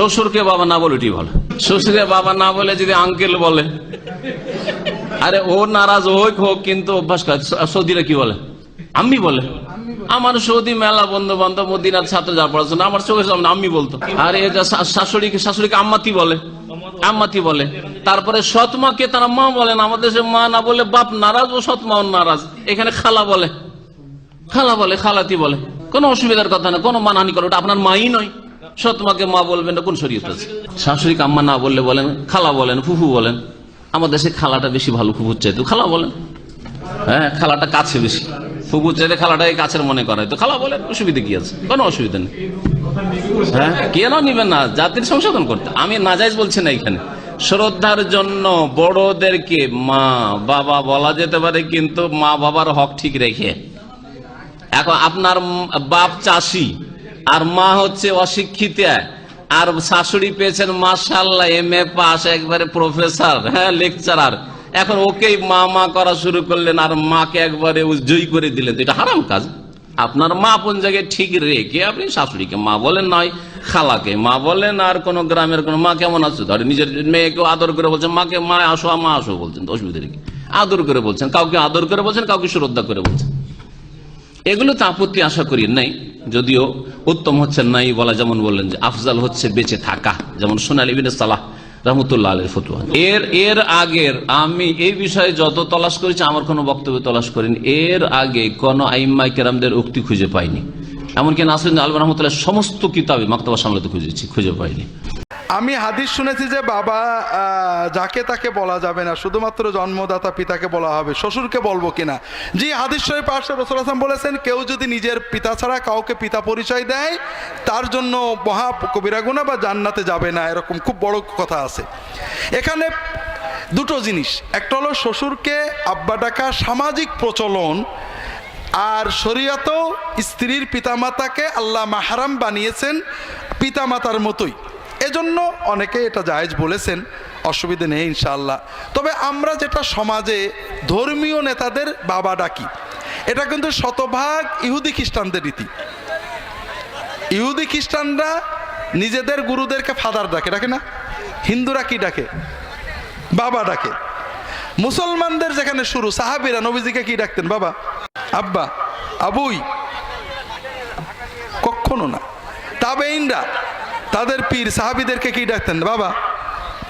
শ্বশুরকে বাবা না বলে ওটি ভালো। শ্বশুরকে বাবা না বলে যদি আঙ্কেল বলে। আরে ও নারাজ হোক হোক, কিন্তু অভ্যাস করে সৌদিরা কি বলে? আম্মি বলে। আমার সৌদি মেলা বন্ধু বান্ধব মদিনার ছাত্র যা পড়াশোনা আমার চোখের সামনে আম্মি বলতো। আর এ যা শাশুড়িকে শাশুড়িকে আম্মাতি বলে। আম্মাতি বলে। তারপরে সৎমাকে তারা মা বলেন আমাদের দেশে মা না বলে বাপ নারাজ ও সৎমাও নারাজ। এখানে খালা বলে। খালা বলে, খালাতি বলে। কোনো অসুবিধার কথা না, কোনো মানহানি করে, ওটা আপনার মাই নয়। সৎমাকে মা বলবেন না কোন শরীয়ত আছে? শাশুড়ি আম্মা না বললে বলেন, খালা বলেন, ফুফু বলেন আমাদের দেশে খালাটা বেশি ভালো, ফুফুর চাইতো। খালা বলেন। হ্যাঁ খালাটা কাছে বেশি। ফুফুর চাইতে খালাটাকে কাছের মনে করায়। তো খালা বলেন, অসুবিধা কি আছে? কোনো অসুবিধা নেই। হ্যাঁ কেন নিবেন না, জাতির সংশোধন করতে। আমি নাজাইজ বলছি না এখানে। শ্রদ্ধার জন্য বড়দেরকে মা, বাবা বলা যেতে পারে, কিন্তু মা বাবার হক ঠিক রেখে। এখন আপনার বাপ চাষি আর মা হচ্ছে অশিক্ষিত। আর শাশুড়ি পেয়েছেন মাসাল্লাহ এম এ পাস, একবারে প্রফেসর হ্যাঁ লেকচারার এখন ওকেই মা মা করা শুরু করলেন, আর মাকে একবারে জয়ী করে দিলেন। এটা হারাম কাজ। আপনার মা কোন জায়গায় ঠিক রেখে আপনি শাশুড়িকে মা বলেন নয়, খালাকে মা বলেন, আর কোন গ্রামের কোন মা কেমন আছে? ধরে নিজের মেয়েকেও আদর করে বলছেন, মাকে মা আসো মা আসো, বলছেন অসুবিধা নেই। আদর করে বলছেন, কাউকে আদর করে বলছেন, কাউকে শ্রদ্ধা করে বলছেন। এগুলো তো আপত্তি আশা করি নাই। যদিও উত্তম হচ্ছে নাই বলা যেমন বললেন যে আফজাল হচ্ছে বেঁচে থাকা। যেমন সোনালী বিন সালাহ রহমতুল্লাহ আলের ফতুয়া। এর এর আগের আমি এই বিষয়ে যত তলাশ করেছি, আমার কোনো বক্তব্য তলাশ করিনি। এর আগে কোন আইম্মাই কেরামদের উক্তি খুঁজে পাইনি। এমনকি নাসির আলম রহমতুল্লাহ সমস্ত কিতাবে মাক্তবা সামলাতে খুঁজেছি, খুঁজে পাইনি। আমি হাদিস শুনেছি যে বাবা যাকে তাকে বলা যাবে না, শুধুমাত্র জন্মদাতা পিতাকে বলা হবে, শ্বশুরকে বলব কিনা? জি, হাদিস শরীফ পাশে রসুল হাসান বলেছেন, কেউ যদি নিজের পিতা ছাড়া কাউকে পিতা পরিচয় দেয়, তার জন্য মহা কবিরাগুনা বা জান্নাতে যাবে না, এরকম খুব বড় কথা আছে। এখানে দুটো জিনিস, একটা হলো শ্বশুরকে আব্বা ডাকা সামাজিক প্রচলন, আর শরীয়তেও স্ত্রীর পিতামাতাকে আল্লাহ মাহারাম বানিয়েছেন পিতামাতার মতোই। এজন্য অনেকে এটা জায়েজ বলেছেন, অসুবিধে নেই ইনশাআল্লাহ। তবে আমরা যেটা সমাজে ধর্মীয় নেতাদের বাবা ডাকি, এটা কিন্তু শতভাগ ইহুদি খ্রিস্টানদের রীতি। ইহুদি খ্রিস্টানরা নিজেদের গুরুদেরকে ফাদার ডাকে ডাকে না? হিন্দুরা কি ডাকে? বাবা ডাকে। মুসলমানদের যেখানে শুরু, সাহাবিরা, নবীজিকে কি ডাকতেন বাবা? আব্বা, আবুই। কখনো না। তাবেইনরা তাদের পীর সাহাবিদেরকে কি ডাকতেন? বাবা,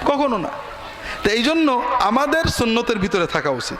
কখনো না। তো এই জন্য আমাদের সুন্নতের ভিতরে থাকা উচিত।